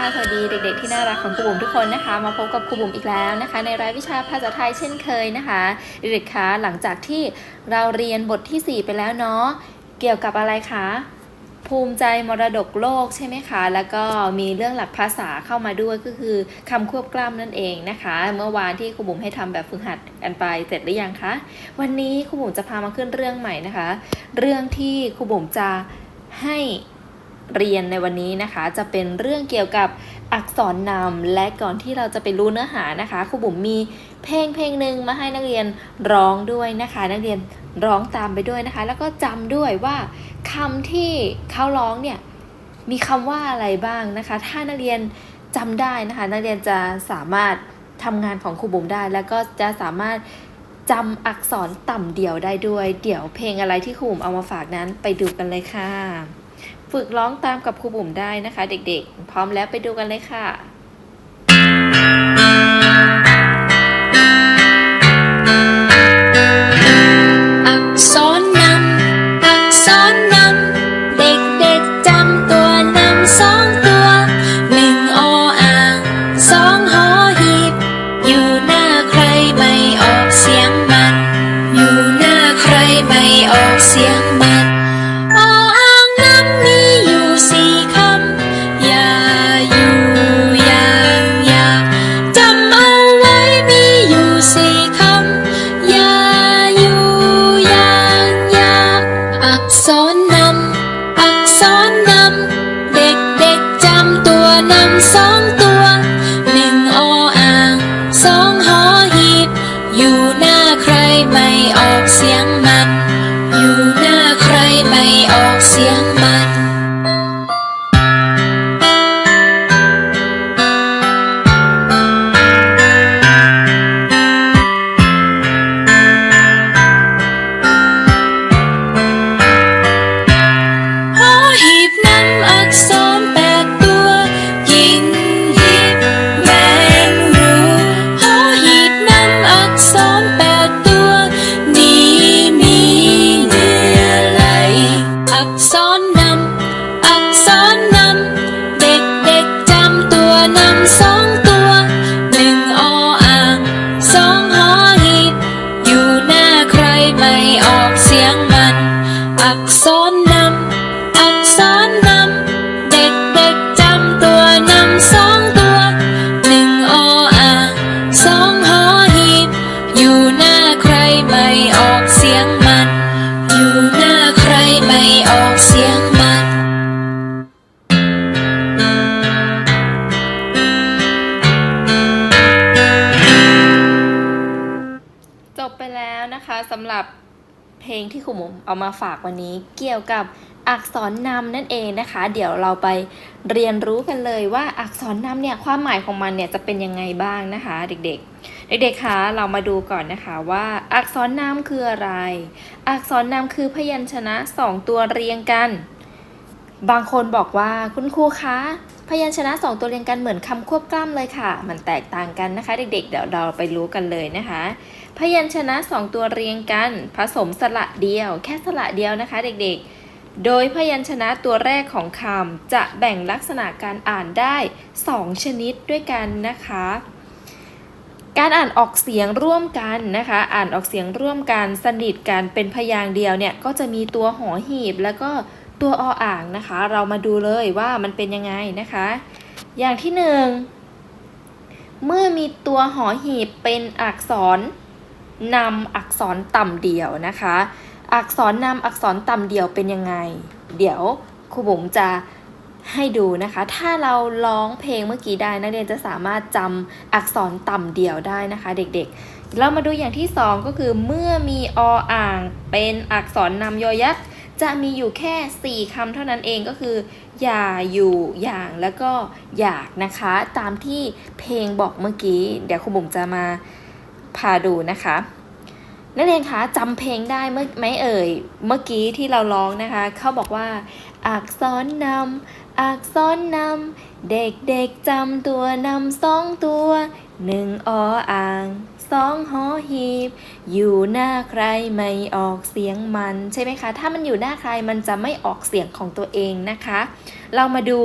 สวัสดีเด็กๆที่น่ารักของครูบุ๋มทุกคนนะคะ มาพบกับครูบุ๋มอีกแล้วนะคะ ในรายวิชาภาษาไทยเช่นเคยนะคะเด็กๆคะหลังจากที่เราเรียนบทที่ 4 ไปแล้วเนาะเกี่ยวกับอะไรคะภูมิใจมรดกโลกใช่ไหมคะ แล้วก็มีเรื่องหลักภาษาเข้ามาด้วยก็คือคำควบกล้ำนั่นเองนะคะ เมื่อวานที่ครูบุ๋มให้ทำแบบฝึกหัดกันไปเสร็จหรือยังคะ วันนี้ครูบุ๋มจะพามาขึ้นเรื่องใหม่นะคะ เรื่องที่ครูบุ๋มจะให้ เรียนในวันนี้นะคะ จะเป็นเรื่องเกี่ยวกับอักษรนำและก่อนที่เราจะไปรู้เนื้อหานะคะครูบุ๋มมีเพลงเพลงหนึ่งมาให้นักเรียนร้องด้วยนะคะ นักเรียนร้องตามไปด้วยนะคะ แล้วก็จำด้วยว่าคำที่เขาร้องเนี่ยมีคำว่าอะไรบ้างนะคะ ถ้านักเรียนจำได้นะคะ นักเรียนจะสามารถทำงานของครูบุ๋มได้ แล้วก็จะสามารถจำอักษรต่ำเดี่ยวได้ด้วย เดี๋ยวเพลงอะไรที่ครูบุ๋มเอามาฝากนั้นไปดูกันเลยค่ะ ฝึกร้องตามกับครูบุ๋มได้นะคะ เด็กๆ พร้อมแล้วไปดูกันเลยค่ะากอักษรน สำหรับเพลงที่ครูบุ๋มเอามาฝากวันนี้เกี่ยวกับอักษรนำนั่นเองนะคะ เดี๋ยวเราไปเรียนรู้กันเลยว่าอักษรนำเนี่ยความหมายของมันเนี่ยจะเป็นยังไงบ้างนะคะ เด็กๆ เด็กๆคะเรามาดูก่อนนะคะว่าอักษรนำคืออะไร อักษรนำคือพยัญชนะสองตัวเรียงกัน บางคนบอกว่าคุณครูคะพยัญชนะสองตัวเรียงกันเหมือนคำควบกล้ำเลยค่ะ มันแตกต่างกันนะคะ เด็กๆ เดี๋ยวเราไปรู้กันเลยนะคะ พยัญชนะสองตัวเรียงกัน ผสมสระเดียว แค่สระเดียวนะคะ เด็กๆ โดยพยัญชนะตัวแรกของคำจะแบ่งลักษณะการอ่านได้ 2 ชนิดด้วยกันนะคะ การอ่านออกเสียงร่วมกันนะคะ อ่านออกเสียงร่วมกันสนิทกันเป็นพยางค์เดียวเนี่ยก็จะมีตัวหอหีบแล้วก็ตัวออ่างนะคะ เรามาดูเลยว่ามันเป็นยังไงนะคะ อย่างที่หนึ่งเมื่อมีตัวหอหีบเป็นอักษรนำอักษรต่ำเดี่ยวนะคะ อักษรนำอักษรต่ำเดี่ยวเป็นยังไง เดี๋ยวครูบุ๋มจะ ให้ดูนะคะ ถ้าเราร้องเพลงเมื่อกี้ได้นักเรียนจะสามารถจำอักษรต่ำเดี่ยวได้นะคะเด็กๆ เรามาดูอย่างที่สองก็คือเมื่อมีออ่าง เป็นอักษรนำยอยักษ์จะมีอยู่แค่ 4คำเท่านั้นเองก็คือ อย่าอยู่อย่างแล้วก็อยากนะคะ ตามที่เพลงบอกเมื่อกี้ เดี๋ยวครูบุ๋มจะมาพาดูนะคะนักเรียนคะจำเพลงได้เมื่อไหมเอ่ย เมื่อกี้ที่เราร้องนะคะ เขาบอกว่า อักษรนำ อักษรนำ เด็กๆจำตัวนำสองตัวหนึ่งออ่างสองหอหีบ อยู่หน้าใครไม่ออกเสียงมัน ใช่ไหมคะ ถ้ามันอยู่หน้าใครมันจะไม่ออกเสียงของตัวเองนะคะ เรามาดู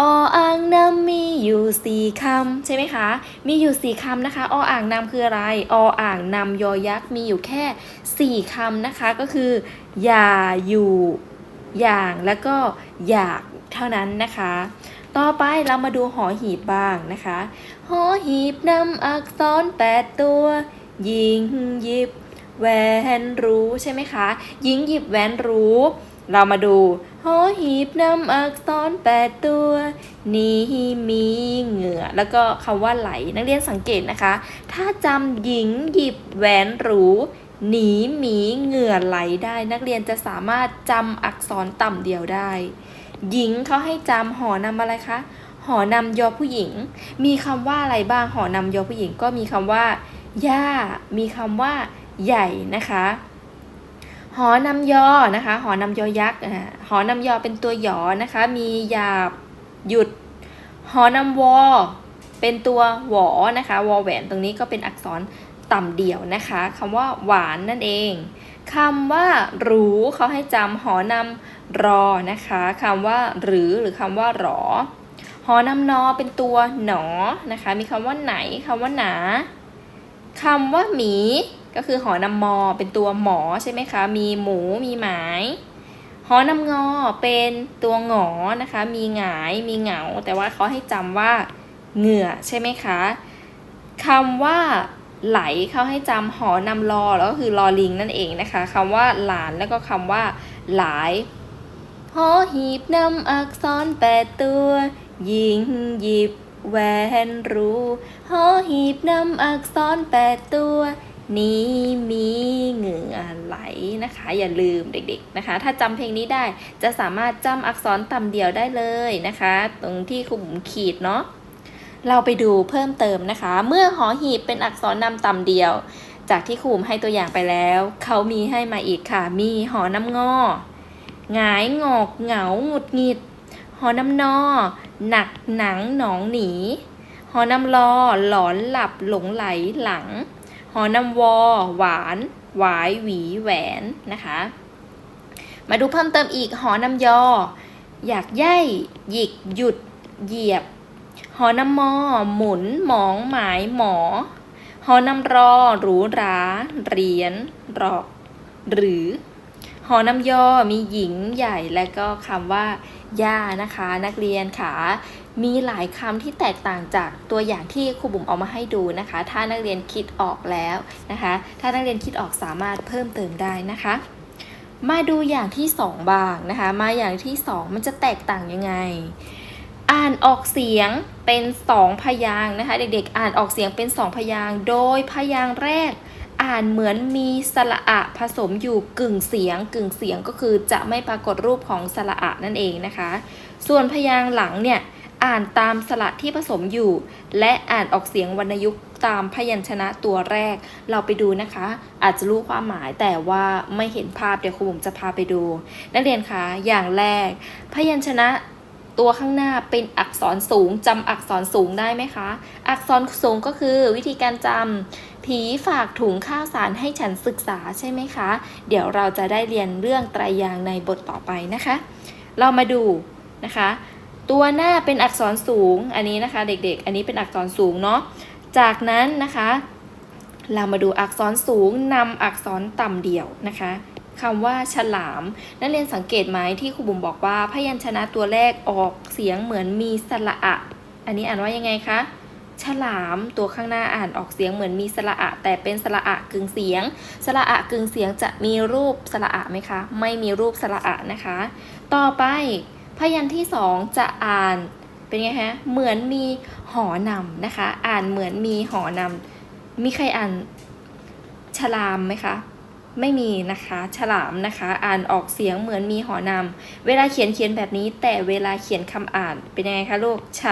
ออ่างนำมีอยู่สี่คำใช่ไหมคะ มีอยู่สี่คำนะคะออ่างนำคืออะไรออ่างนำยอยักษ์มีอยู่แค่สี่คำนะคะก็คือ อย่าอยู่ อย่างแล้วก็อยาก เท่านั้นนะคะ ต่อไปเรามาดูหอหีบบ้างนะคะ หอหีบนำอักษรแปดตัวหญิงหยิบแหวนรู้ใช่ไหมคะหญิงหยิบแหวนรู้ เรามาดูหอหีบนำอักษรแปดตัว นี้มีเหงื่อ แล้วก็คำว่าไหล นักเรียนสังเกตนะคะ ถ้าจำหญิงหยิบแหวนรู้หนีหมีเหงื่อไหลได้ นักเรียนจะสามารถจำอักษรต่ำเดียวได้ หญิงเขาให้จำหอนำอะไรคะ หอนำยอผู้หญิง มีคำว่าอะไรบ้างหอนำยอผู้หญิงก็มีคำว่าย่า มีคำว่า ใหญ่นะคะหอนำยอนะคะ หอนำยอยักษ์อ่าหอนำยอเป็นตัวหยอนะคะ มีหยาบหยุด หอนำวอ เป็นตัวหวอนะคะวอแหวนตรงนี้ก็เป็นอักษร ต่ำเดี่ยวนะคะคำว่าหวานนั่นเองคำว่าหรูเขาให้จำหอนำรอนะคะคำว่าหรือหรือคำว่าหรอ หอนำนอเป็นตัวหนอนะคะ มีคำว่าไหนคำว่าหนาคำว่าหมีก็คือหอนำมอเป็นตัวหมอใช่ไหมคะ มีหมูมีหมายหอนำงอเป็นตัวหงอนะคะ มีหงายมีเหงา แต่ว่าเขาให้จำว่าเหงื่อใช่ไหมคะคำว่า ไหลเข้าให้จำหอนำรอแล้วก็คือลอลิงนั่นเองนะคะคำว่าหลานแล้วก็คำว่า หลายหอหีบนำอักษรแปดตัวหญิงหยิบแหวนรู้หอหีบนำอักษรแปดตัว นี้มีเหงื่อไหลนะคะ อย่าลืมเด็กๆนะคะ ถ้าจำเพลงนี้ได้จะสามารถจำอักษรต่ำเดียวได้เลยนะคะ ตรงที่ครูบุ๋มขีดเนาะ เราไปดูเพิ่มเติมนะคะ เมื่อหอหีบเป็นอักษรนำต่ำเดียว จากที่ครูมให้ตัวอย่างไปแล้ว เขามีให้มาอีกค่ะ มีหอน้ำงอหงายงอกเหงาหงุดหงิด หอน้ำนอ หนักหนังหนองหนี หอน้ำลอ หลอนหลับหลงไหลหลัง หอน้ำวอ หวานหวายหวีแหวนนะคะ มาดูเพิ่มเติมอีกหอน้ำยอ อยากย่ายหยิกหยุด เหยียบ หอนำมอ หมุน หมอง หมาย หมอ หอนำรอ หรูหรา เหรียญรอก หรือ หอนำย่อ มีหญิงใหญ่ และก็คำว่า ย่านะคะ นักเรียนค่ะ มีหลายคำที่แตกต่างจากตัวอย่างที่ครูบุ๋มเอามาให้ดูนะคะ ถ้านักเรียนคิดออกแล้วนะคะ ถ้านักเรียนคิดออกสามารถเพิ่มเติมได้นะคะมาดูอย่างที่สองบ้างนะคะ มาอย่างที่สองมันจะแตกต่างยังไง อ่านออกเสียงเป็นสองพยางนะคะ เด็กๆ อ่านออกเสียงเป็นสองพยาง โดยพยางแรก อ่านเหมือนมีสระอะผสมอยู่กึ่งเสียง กึ่งเสียงก็คือจะไม่ปรากฏรูปของสระอะนั่นเองนะคะ ส่วนพยางหลังเนี่ยอ่านตามสระที่ผสมอยู่ และอ่านออกเสียงวรรณยุกต์ตามพยัญชนะตัวแรก เราไปดูนะคะ อาจจะรู้ความหมายแต่ว่าไม่เห็นภาพเดี๋ยวครูบุ๋มจะพาไปดู นักเรียนคะอย่างแรก พยัญชนะ ตัวข้างหน้าเป็นอักษรสูงจำอักษรสูงได้ไหมคะ อักษรสูงก็คือวิธีการจำผีฝากถุงข้าวสารให้ฉันศึกษาใช่ไหมคะ เดี๋ยวเราจะได้เรียนเรื่องไตรยางในบทต่อไปนะคะ เรามาดูนะคะ ตัวหน้าเป็นอักษรสูงอันนี้นะคะ เด็กๆ อันนี้เป็นอักษรสูงเนาะจากนั้นนะคะ เรามาดูอักษรสูงนำอักษรต่ำเดี่ยวนะคะ คำว่าฉลาม นักเรียนสังเกตไหมที่ครูบุ๋มบอกว่า พยัญชนะตัวแรกออกเสียงเหมือนมีสระอะ อันนี้อ่านว่ายังไงคะ ฉลามตัวข้างหน้าอ่านออกเสียงเหมือนมีสระอะ แต่เป็นสระอะกึ่งเสียง สระอะกึ่งเสียงจะมีรูปสระอะไหมคะ ไม่มีรูปสระอะนะคะ ต่อไป พยัญชนะที่สองจะอ่านเป็นไงฮะ เหมือนมีหอนำนะคะ อ่านเหมือนมีหอนำมีใครอ่านฉลามไหมคะ ไม่มีนะคะ ฉลามนะคะ อ่านออกเสียงเหมือนมีหอนำเวลาเขียนเขียนแบบนี้ แต่เวลาเขียนคำอ่านเป็นยังไงคะลูกฉ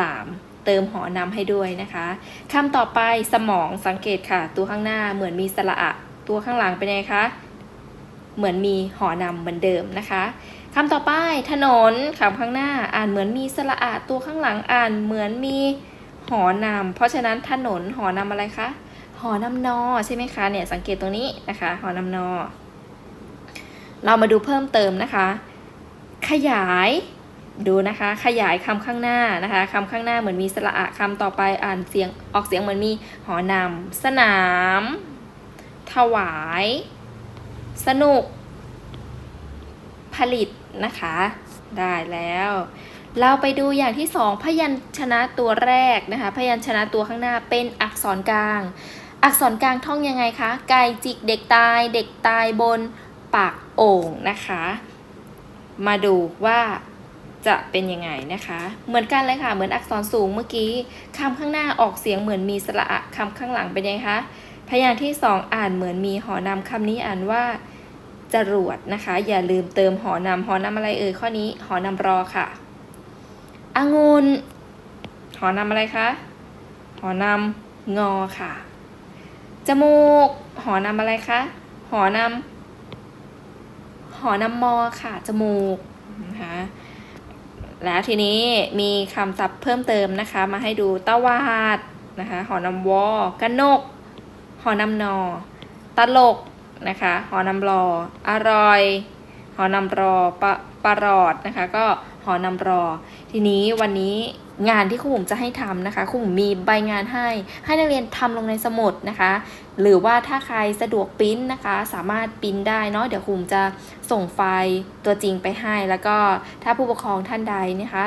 ลาม เติมหอนำให้ด้วยนะคะคำต่อไปสมองสังเกตค่ะ ตัวข้างหน้าเหมือนมีสระอะ ตัวข้างหลังเป็นยังไงคะเหมือนมีหอนำเหมือนเดิมนะคะคำต่อไปถนนคำข้างหน้าอ่านเหมือนมีสระอะตัวข้างหลังอ่านเหมือนมีหอนำเพราะฉะนั้นถนนหอนำอะไรคะ หอนำนอใช่ไหมคะเนี่ยสังเกตตรงนี้นะคะ หอนำนอ เรามาดูเพิ่มเติมนะคะ ขยายดูนะคะขยายคำข้างหน้านะคะคำข้างหน้าเหมือนมีสระอะคำต่อไปอ่านเสียงออกเสียงเหมือนมีหอนำสนาม ถวาย สนุก ผลิตนะคะ ได้แล้ว เราไปดูอย่างที่สองพยัญชนะตัวแรกนะคะ พยัญชนะตัวข้างหน้าเป็นอักษรกลาง อักษรกลางท่องยังไงคะ ไก่จิกเด็กตาย เด็กตายบนปากโอ่งนะคะ มาดูว่าจะเป็นยังไงนะคะ เหมือนกันเลยค่ะ เหมือนอักษรสูงเมื่อกี้คำข้างหน้าออกเสียงเหมือนมีสระอะคำข้างหลังเป็นยังไงคะ พยางค์ที่สองอ่านเหมือนมีหอนำคำนี้อ่านว่าจรวดนะคะ อย่าลืมเติมหอนำหอนำอะไรเอ่ยข้อนี้ หอนำรอค่ะองุนหอนำอะไรคะ หอนำงอค่ะ จมูก หอนำอะไรคะ หอนำหอนำมอค่ะ จมูกนะคะแล้วทีนี้มีคำศัพท์เพิ่มเติมนะคะ มาให้ดูตวาดนะคะ หอนำวอกระนก หอนำนอ ตลกนะคะ หอนำรอ อร่อย หอนำรอปะปะรอดนะคะ ก็หอนำรอ ทีนี้วันนี้ งานที่ครูหมุมจะให้ทำนะคะครูหมุมมีใบงานให้ ให้นักเรียนทำลงในสมุดนะคะ หรือว่าถ้าใครสะดวกปริ้นนะคะ สามารถปริ้นได้เนาะเดี๋ยวครูหมุมจะส่งไฟล์ตัวจริงไปให้ แล้วก็ถ้าผู้ปกครองท่านใดนะคะ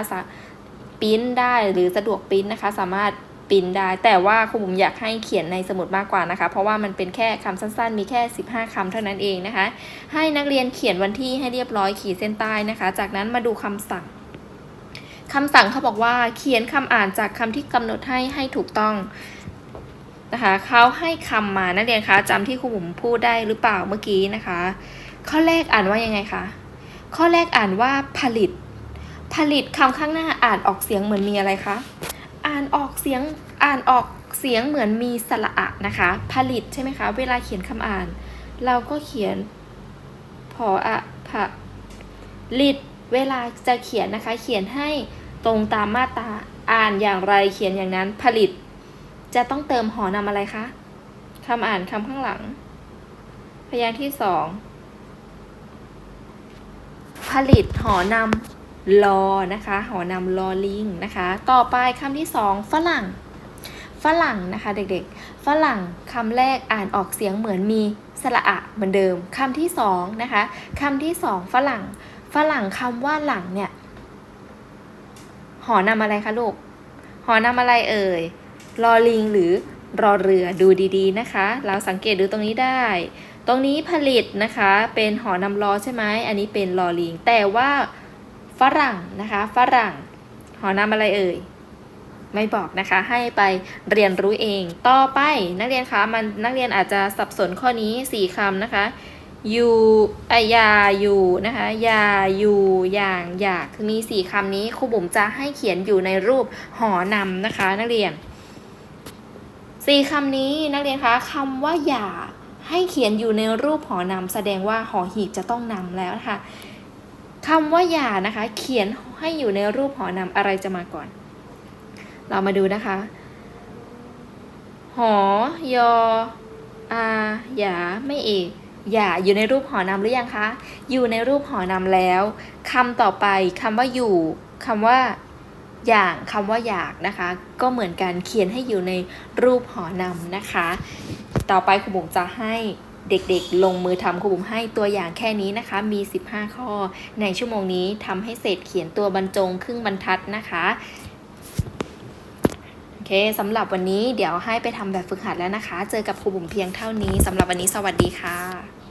ปริ้นได้หรือสะดวกปริ้นนะคะ สามารถปริ้นได้ แต่ว่าครูหมุมอยากให้เขียนในสมุดมากกว่านะคะ เพราะว่ามันเป็นแค่คำสั้นๆ มีแค่ 15คำเท่านั้นเองนะคะ ให้นักเรียนเขียนวันที่ให้เรียบร้อยขีดเส้นใต้นะคะ จากนั้นมาดูคำสั่ง คำสั่งเขาบอกว่าเขียนคำอ่านจากคำที่กำหนดให้ให้ถูกต้องนะคะเขาให้คำมานักเรียนคะจำที่ครูบุ๋มพูดได้หรือเปล่าเมื่อกี้นะคะ ข้อแรกอ่านว่ายังไงคะข้อแรกอ่านว่าผลิต ผลิตคำข้างหน้าอ่านออกเสียงเหมือนมีอะไรคะอ่านออกเสียงอ่านออกเสียงเหมือนมีสระอะนะคะ ผลิตใช่ไหมคะเวลาเขียนคำอ่าน เราก็เขียนพออะผลิด เวลาจะเขียนนะคะ เขียนให้ตรงตามมาตราอ่านอย่างไรเขียนอย่างนั้นผลิต จะต้องเติมหอนำอะไรคะคำอ่านคำข้างหลัง พยางค์ที่สองผลิตหอนำลอนะคะหอนำลอลิงนะคะ ต่อไปคำที่สองฝรั่ง ฝรั่งนะคะเด็กๆ ฝรั่งคำแรกอ่านออกเสียงเหมือนมีสระอะเหมือนเดิมคำที่สองนะคะคำที่สองฝรั่ง ฝรั่งคำว่าหลังเนี่ย หอนำอะไรคะลูก หอนำอะไรเอ่ย รอลิงหรือรอเรือดูดีๆนะคะ เราสังเกตดูตรงนี้ได้ ตรงนี้ผลิตนะคะ เป็นหอนำรอใช่ไหม อันนี้เป็นรอลิง แต่ว่าฝรั่งนะคะ ฝรั่ง หอนำอะไรเอ่ย ไม่บอกนะคะ ให้ไปเรียนรู้เอง ต่อไปนักเรียนคะ มันนักเรียนอาจจะสับสนข้อนี้สี่คำนะคะ ยู่อายาอยู่นะคะยาอยู่อย่างอยากคือมีสี่คำนี้ครูบุ๋มจะให้เขียนอยู่ในรูปหอนำนะคะ นักเรียนสี่คำนี้นักเรียนคะคำว่าอย่าให้เขียนอยู่ในรูปหอนำแสดงว่าหอหีบจะต้องนำแล้วนะคะคำว่าอย่านะคะ เขียนให้อยู่ในรูปหอนำอะไรจะมาก่อน เรามาดูนะคะ หอยออาหยาไม่เอก อย่าอยู่ในรูปหอนำหรือยังคะ อยู่ในรูปหอนำแล้วคำต่อไปคำว่าอยู่คำว่าอย่างคำว่าอยากนะคะ ก็เหมือนกันเขียนให้อยู่ในรูปหอนำนะคะ ต่อไปครูบุ๋มจะให้เด็กๆ ลงมือทำครูบุ๋มให้ตัวอย่างแค่นี้นะคะ มี 15 ข้อ ในชั่วโมงนี้ทำให้เสร็จเขียนตัวบรรจงครึ่งบรรทัดนะคะ เคสำหรับวันนี้เดี๋ยวให้ไปทำแบบฝึกหัดแล้วนะคะ เจอกับครูบุ๋มเพียงเท่านี้สำหรับวันนี้สวัสดีค่ะ